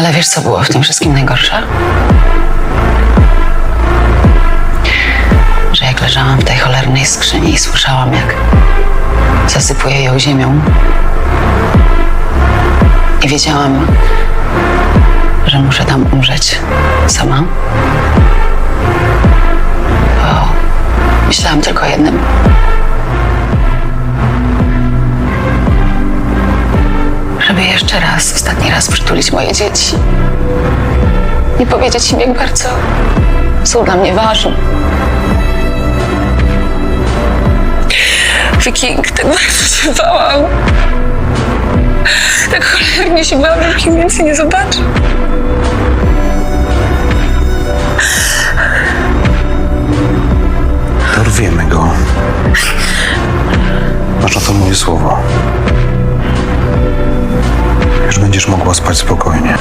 Ale wiesz, co było w tym wszystkim najgorsze? Że jak leżałam w tej cholernej skrzyni i słyszałam, jak zasypuje ją ziemią, i wiedziałam, że muszę tam umrzeć sama, to myślałam tylko o jednym. Jeszcze raz, ostatni raz przytulić moje dzieci i powiedzieć im, jak bardzo są dla mnie ważne. Wiking, tak bardzo się bałam. Tak cholernie się bałam, że ich więcej nie zobaczę. Dorwiemy go. Masz na to moje słowo. Będziesz mogła spać spokojnie.